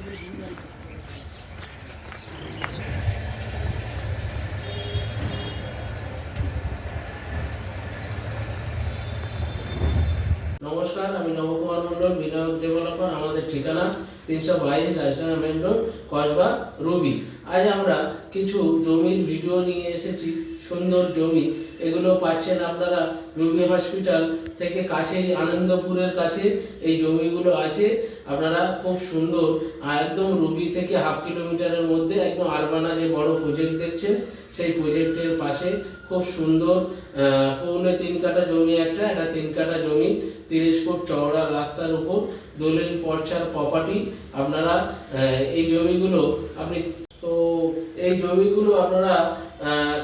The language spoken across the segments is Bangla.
নমস্কার, আমি নবকুমার মন্ডল বিনায়ক ডেভেলপার আমাদের ঠিকানা তিনশো বাইশ Rajasthan main road, Kasba, Ruby. আজ আমরা কিছু জমির ভিডিও নিয়ে এসেছি, সুন্দর জমি। এগুলো পাচ্ছেন আপনারা রুবি হসপিটাল থেকে কাছেই, আনন্দপুরের কাছে এই জমিগুলো আছে। আপনারা খুব সুন্দর একদম রুবি থেকে হাফ কিলোমিটারের মধ্যে একদম আরবানা যে বড় প্রজেক্ট দেখছেন, সেই প্রজেক্টের পাশে খুব সুন্দর পৌনে তিন কাঠা জমি একটা একটা তিন কাঠা জমি, তিরিশ ফুট চওড়া রাস্তার উপর দলিল পর্চার প্রপার্টি আপনারা এই জমিগুলো আপনি, তো এই জমিগুলো আপনারা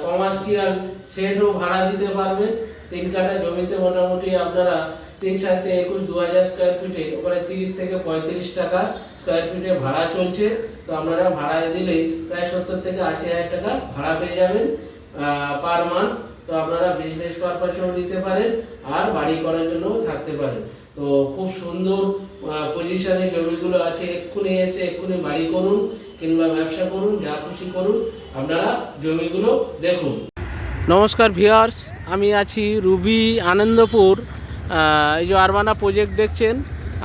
কমার্শিয়াল সেটও ভাড়া দিতে পারবেন। তিন কাঠা জমিতে মোটামুটি আপনারা তিন সাথে একুশ দু হাজার স্কোয়ার ফিটে ওখানে তিরিশ থেকে পঁয়ত্রিশ টাকা স্কোয়ার ফিটে ভাড়া চলছে। তো আপনারা ভাড়ায় দিলে প্রায় সত্তর থেকে আশি হাজার টাকা ভাড়া পেয়ে যাবেন পার মান্থ তো আপনারা বিজনেস পারপাসেও নিতে পারেন আর বাড়ি করার জন্যও থাকতে পারেন। তো খুব সুন্দর পজিশনে জমিগুলো আছে, এক্ষুনি এসে এক্ষুনি বাড়ি করুন কিংবা ব্যবসা করুন, যা খুশি করুন, আপনারা জমিগুলো দেখুন। নমস্কার ভিউয়ার্স আমি আছি রুবি আনন্দপুর। এই যে আরবানা প্রজেক্ট দেখছেন,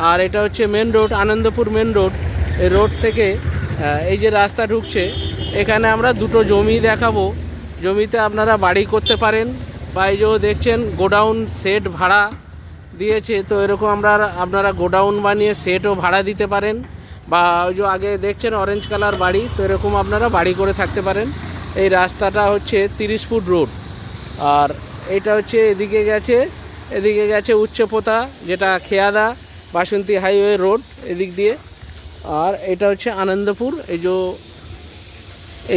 আর এটা হচ্ছে main road Anandapur main road এই রোড থেকে এই যে রাস্তা ঢুকছে, এখানে আমরা দুটো জমি দেখাবো। জমিতে আপনারা বাড়ি করতে পারেন, বা এই যে দেখছেন, গোডাউন সেট ভাড়া দিয়েছে, তো এরকম আমরা, আপনারা গোডাউন বানিয়ে সেটও ভাড়া দিতে পারেন, বা ওই যে আগে দেখছেন অরেঞ্জ কালার বাড়ি, তো এরকম আপনারা বাড়ি করে থাকতে পারেন। এই রাস্তাটা হচ্ছে তিরিশ ফুট রোড আর এটা হচ্ছে এদিকে গেছে এদিকে গেছে উচ্চপোতা, যেটা খেয়াদা বাসন্তী হাইওয়ে রোড এদিক দিয়ে। আর এটা হচ্ছে আনন্দপুর, এই যে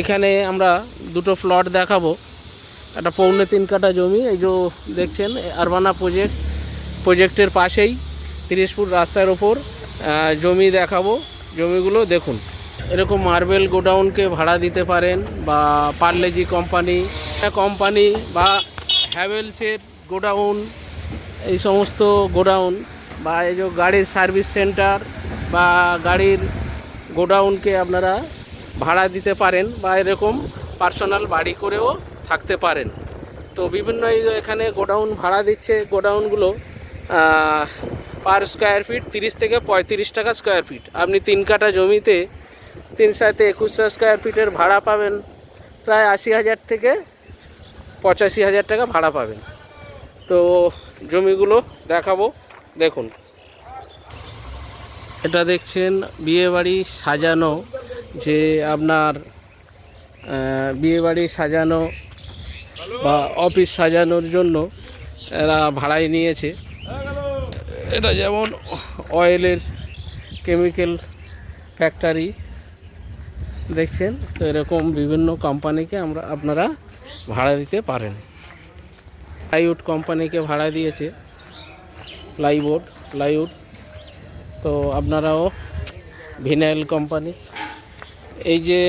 এখানে আমরা দুটো প্লট দেখাবো। একটা পৌনে তিন কাঠা জমি, এই যে দেখছেন, আরবানা প্রজেক্ট প্রজেক্টের পাশেই তিরিশ ফুট রাস্তার ওপর জমি দেখাবো। জমিগুলো দেখুন, এরকম মার্বেল গোডাউনকে ভাড়া দিতে পারেন বা পার্লেজি কোম্পানি কোম্পানি বা হ্যাভেলসের গোডাউন এই সমস্ত গোডাউন বা এই যে গাড়ির সার্ভিস সেন্টার বা গাড়ির গোডাউনকে আপনারা ভাড়া দিতে পারেন বা এরকম পার্সোনাল বাড়ি করেও থাকতে পারেন। তো বিভিন্ন এখানে গোডাউন ভাড়া দিচ্ছে, গোডাউনগুলো পার স্কোয়ার ফিট তিরিশ থেকে পঁয়ত্রিশ টাকা স্কোয়ার ফিট আপনি তিন কাঠা জমিতে তিন সাথে একুশশো স্কোয়ার ফিটের ভাড়া পাবেন। প্রায় আশি হাজার থেকে পঁচাশি হাজার টাকা ভাড়া পাবেন। তো জমিগুলো দেখাবো। দেখুন। এটা দেখছেন বিয়েবাড়ি সাজানো যে আপনার বিয়েবাড়ি সাজানো বা অফিস সাজানোর জন্য এরা ভাড়ায় নিয়েছে। এটা যেমন অয়েলের কেমিক্যাল ফ্যাক্টরি, দেখছেন? তো এরকম বিভিন্ন কোম্পানিকে আমরা, আপনারা ভাড়া দিতে পারেন। প্লাইউড কোম্পানিকে ভাড়া দিয়েছে। প্লাইবোর্ড প্লাইউড তো আপনারাও ভিনাইল কোম্পানি এই যে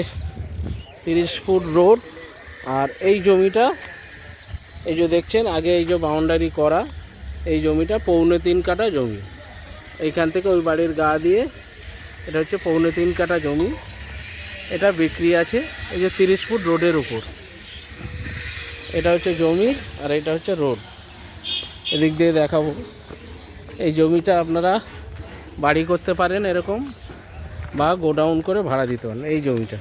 তিরিশ ফুট রোড আর এই জমিটা, এই যে দেখছেন, আগে এই যে বাউন্ডারি করা, এই জমিটা পৌনে তিন কাঠা জমি। এইখান থেকে ওই বাড়ির গা দিয়ে, এটা হচ্ছে পৌনে তিন কাঠা জমি। এটা বিক্রি আছে এই যে তিরিশ ফুট রোডের উপর। এটা হচ্ছে জমি আর এটা হচ্ছে রোড। এদিক দিয়ে দেখাবো। এই জমিটা আপনারা বাড়ি করতে পারেন এরকম বা গোডাউন করে ভাড়া দিতে পারেন এই জমিটা।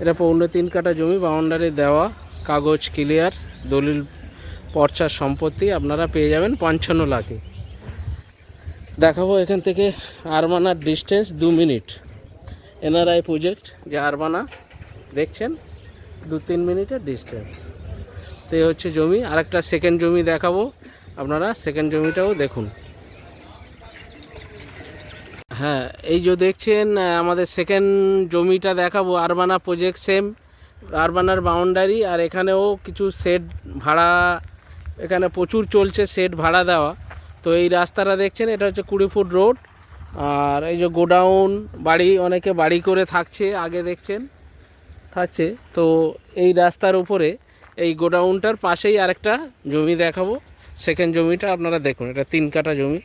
এটা পৌনে তিন কাঠা জমি বাউন্ডারি দেওয়া, কাগজ ক্লিয়ার দলিল পর্চার সম্পত্তি আপনারা পেয়ে যাবেন পঞ্চান্ন লাখে। দেখাবো এখান থেকে আরমানার ডিস্টেন্স দু মিনিট এনআরআই প্রজেক্ট যে আরবানা দেখছেন? দু তিন মিনিটের ডিস্টেন্স তো এই হচ্ছে জমি, আরেকটা সেকেন্ড জমি দেখাবো। আপনারা সেকেন্ড জমিটাও দেখুন। হ্যাঁ এই যে দেখছেন আমাদের সেকেন্ড জমিটা দেখাবো আরবানা প্রজেক্ট সেম আরবানার বাউন্ডারি আর এখানেও কিছু সেট ভাড়া, এখানে প্রচুর চলছে সেট ভাড়া দেওয়া। তো এই রাস্তাটা দেখছেন, এটা হচ্ছে কুড়ি ফুট রোড আর এই যে গোডাউন, বাড়ি, অনেকে বাড়ি করে থাকছে, আগে দেখছেন, থাকছে। তো এই রাস্তার উপরে এই গোডাউনটার পাশেই আরেকটা জমি দেখাবো। সেকেন্ড জমিটা আপনারা দেখুন, এটা তিন কাঠা জমি।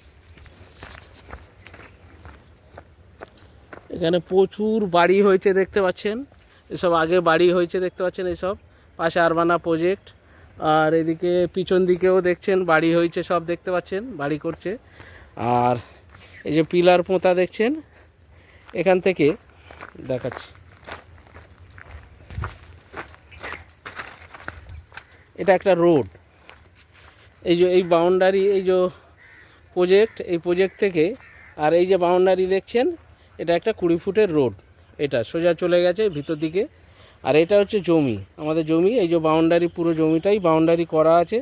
এখানে প্রচুর বাড়ি হয়েছে দেখতে পাচ্ছেন। এসব আগে বাড়ি হয়েছে দেখতে পাচ্ছেন এসব। পাশে আরবানা প্রজেক্ট আর এদিকে পিছন দিকেও দেখছেন, বাড়ি হয়েছে সব দেখতে পাচ্ছেন, বাড়ি করছে। আর এই যে পিলার পোঁতা দেখছেন, এখান থেকে দেখাচ্ছি। এটা একটা রোড। এই যে, এই বাউন্ডারি এই যে প্রজেক্ট এই প্রজেক্ট থেকে আর এই যে বাউন্ডারি দেখছেন, এটা একটা কুড়ি ফুটের রোড। এটা সোজা চলে গেছে ভিতর দিকে। আর এটা হচ্ছে জমি। আমাদের জমি, এই যে বাউন্ডারি পুরো জমিটাই বাউন্ডারি করা আছে।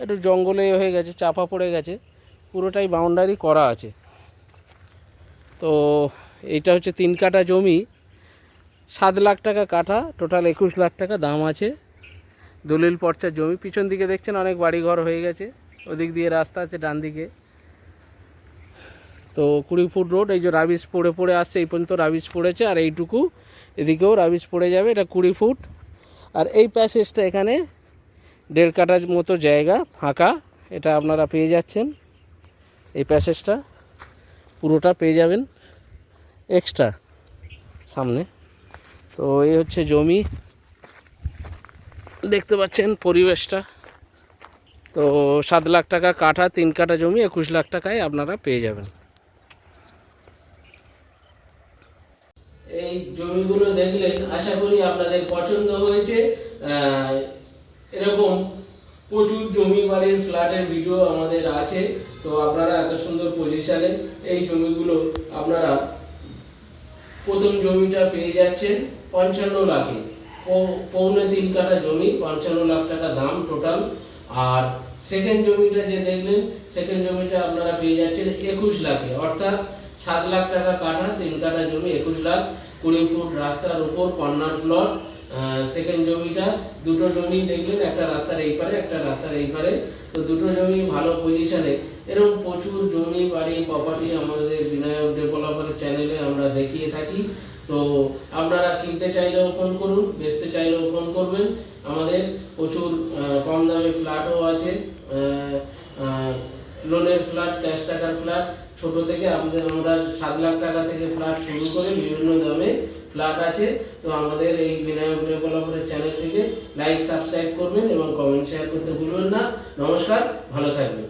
একটু জঙ্গলে হয়ে গেছে, চাপা পড়ে গেছে। পুরোটাই বাউন্ডারি করা আছে। তো এইটা হচ্ছে তিন কাঠা জমি। সাত লাখ টাকা কাঠা টোটাল একুশ লাখ টাকা দাম আছে। দলিল পর্চার জমি, পিছন দিকে দেখছেন অনেক বাড়িঘর হয়ে গেছে, ওদিক দিয়ে রাস্তা আছে ডান দিকে। তো কুড়ি ফুট রোড, এই যে রাবিশ পড়ে পড়ে আসছে, এই পর্যন্ত রাবিশ পড়েছে, আর এইটুকু এদিকেও রাবিশ পড়ে যাবে, এটা কুড়ি ফুট। আর এই প্যাসেজটা এখানে দেড় কাটার মতো জায়গা, ফাঁকা, এটা আপনারা পেয়ে যাচ্ছেন। এই প্যাসেজটা পুরোটা পেয়ে যাবেন এক্সট্রা সামনে। তো এই হচ্ছে জমি। দেখতে পাচ্ছেন পরিবেশটা। তো সাত লাখ টাকা কাঠা, তিন কাঠা জমি, একুশ লাখ টাকায় আপনারা পেয়ে যাবেন। এই জমিগুলো দেখলেন, আশা করি আপনাদের পছন্দ হয়েছে। এরকম প্রচুর জমি বাড়ির ফ্ল্যাটের ভিডিও আমাদের আছে। তো আপনারা এত সুন্দর পজিশনে এই জমিগুলো আপনারা প্রথম জমিটা পেয়ে যাচ্ছেন পঞ্চান্ন লাখে। পৌনে তিন কাঠা জমি, পঞ্চান্ন লাখ টাকা দাম টোটাল আর সেকেন্ড জমিটা যে দেখলেন সেকেন্ড জমিটা আপনারা পেয়ে যাচ্ছেন একুশ লাখে। অর্থাৎ সাত লাখ টাকা কাঠা, তিন কাঠা জমি, একুশ লাখ। কুড়ি ফুট রাস্তার উপর কর্নার প্লট সেকেন্ড জমিটা। দুটো জমি দেখলেন, একটা রাস্তার এই পারে, একটা রাস্তার এই পারে। তো দুটো জমি ভালো পজিশনে এরকম প্রচুর জমি বাড়ি প্রপার্টি আমাদের বিনায়ক ডেভেলপারের চ্যানেলে আমরা দেখিয়ে থাকি। তো আপনারা কিনতে চাইলেও ফোন করুন, বেচতে চাইলেও ফোন করবেন। আমাদের প্রচুর কম দামে ফ্ল্যাটও আছে। লোনের ফ্ল্যাট ক্যাশ টাকার ফ্ল্যাট ছোট থেকে আমাদের, আমরা সাত লাখ টাকা থেকে ফ্ল্যাট শুরু করে বিভিন্ন দামে ফ্ল্যাট আছে। তো আমাদের এই বিনায়ক ডেভেলপারের চ্যানেলটিকে লাইক সাবস্ক্রাইব করবেন এবং কমেন্ট শেয়ার করতে ভুলবেন না। নমস্কার, ভালো থাকবেন।